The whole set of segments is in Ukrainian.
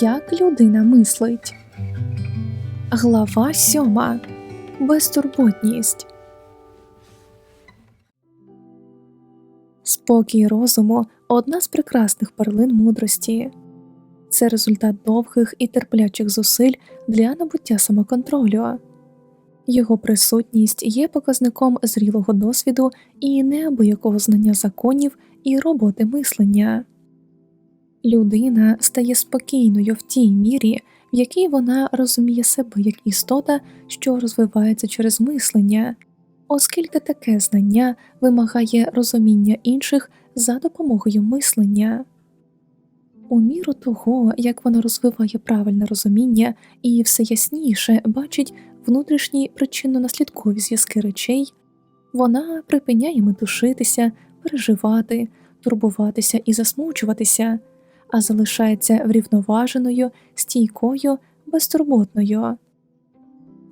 Як людина мислить. Глава сьома. Безтурботність. Спокій розуму одна з прекрасних перлин мудрості. Це результат довгих і терплячих зусиль для набуття самоконтролю. Його присутність є показником зрілого досвіду і неабиякого знання законів і роботи мислення. Людина стає спокійною в тій мірі, в якій вона розуміє себе як істота, що розвивається через мислення, оскільки таке знання вимагає розуміння інших за допомогою мислення. У міру того, як вона розвиває правильне розуміння і все ясніше бачить внутрішні причинно-наслідкові зв'язки речей, вона припиняє метушитися, переживати, турбуватися і засмучуватися, а залишається врівноваженою, стійкою, безтурботною.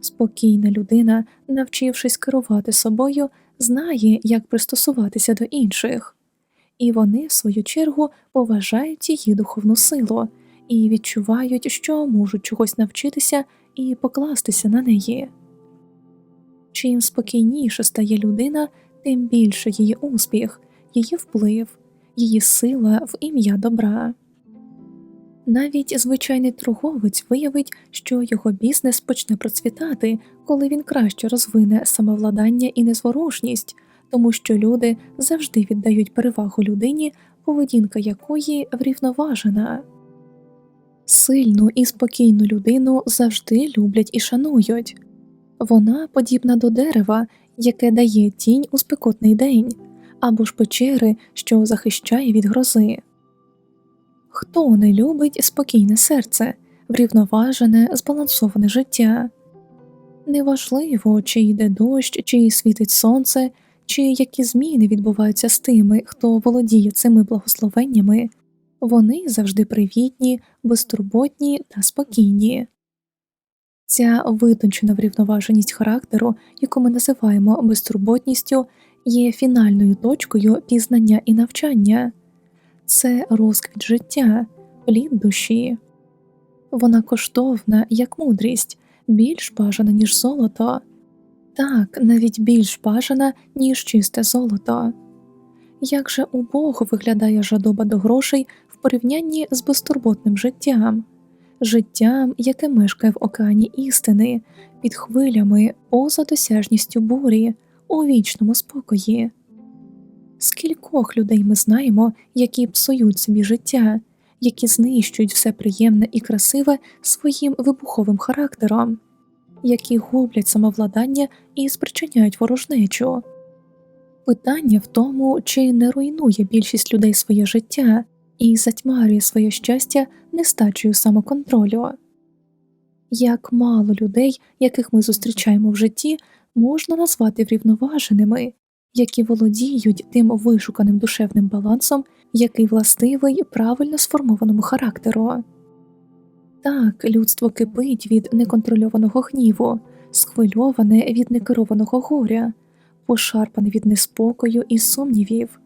Спокійна людина, навчившись керувати собою, знає, як пристосуватися до інших, і вони, в свою чергу, поважають її духовну силу і відчувають, що можуть чогось навчитися і покластися на неї. Чим спокійніше стає людина, тим більше її успіх, її вплив, її сила в ім'я добра. Навіть звичайний торговець виявить, що його бізнес почне процвітати, коли він краще розвине самовладання і незворушність, тому що люди завжди віддають перевагу людині, поведінка якої врівноважена. Сильну і спокійну людину завжди люблять і шанують вона подібна до дерева, яке дає тінь у спекотний день, або ж печери, що захищає від грози. Хто не любить спокійне серце, врівноважене, збалансоване життя? Неважливо, чи йде дощ, чи світить сонце, чи які зміни відбуваються з тими, хто володіє цими благословеннями, вони завжди привітні, безтурботні та спокійні. Ця витончена врівноваженість характеру, яку ми називаємо безтурботністю, є фінальною точкою пізнання і навчання це розквіт життя, плід душі. Вона коштовна, як мудрість, більш бажана, ніж золото, так, навіть більш бажана, ніж чисте золото. Як же убого виглядає жадоба до грошей в порівнянні з безтурботним життям, життям, яке мешкає в океані істини, під хвилями, поза досяжністю бурі, у вічному спокої? Скількох людей ми знаємо, які псують собі життя, які знищують все приємне і красиве своїм вибуховим характером, які гублять самовладання і спричиняють ворожнечу. Питання в тому, чи не руйнує більшість людей своє життя і затьмарює своє щастя нестачею самоконтролю. Як мало людей, яких ми зустрічаємо в житті, можна назвати врівноваженими, які володіють тим вишуканим душевним балансом, який властивий правильно сформованому характеру. Так, людство кипить від неконтрольованого гніву, схвильоване від некерованого горя, пошарпане від неспокою і сумнівів.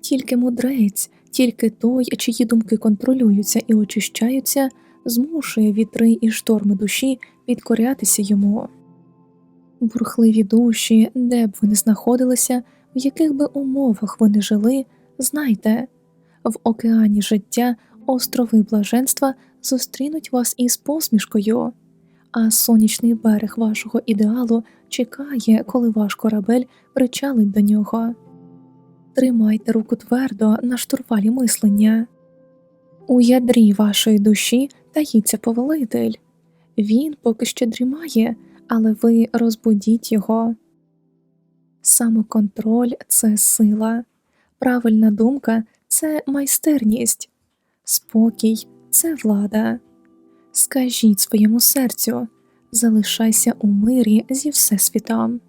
Тільки мудрець, тільки той, чиї думки контролюються і очищаються, змушує вітри і шторми душі підкорятися йому бурхливі душі, де б ви не знаходилися, в яких би умовах ви не жили, знайте в океані життя острови блаженства зустрінуть вас із посмішкою, а сонячний берег вашого ідеалу чекає, коли ваш корабель причалить до нього. Тримайте руку твердо на штурвалі мислення. У ядрі вашої душі таїться повелитель, він поки що дрімає але ви розбудіть його. Самоконтроль це сила, правильна думка це майстерність, спокій це влада. Скажіть своєму серцю, залишайся у мирі зі всесвітом.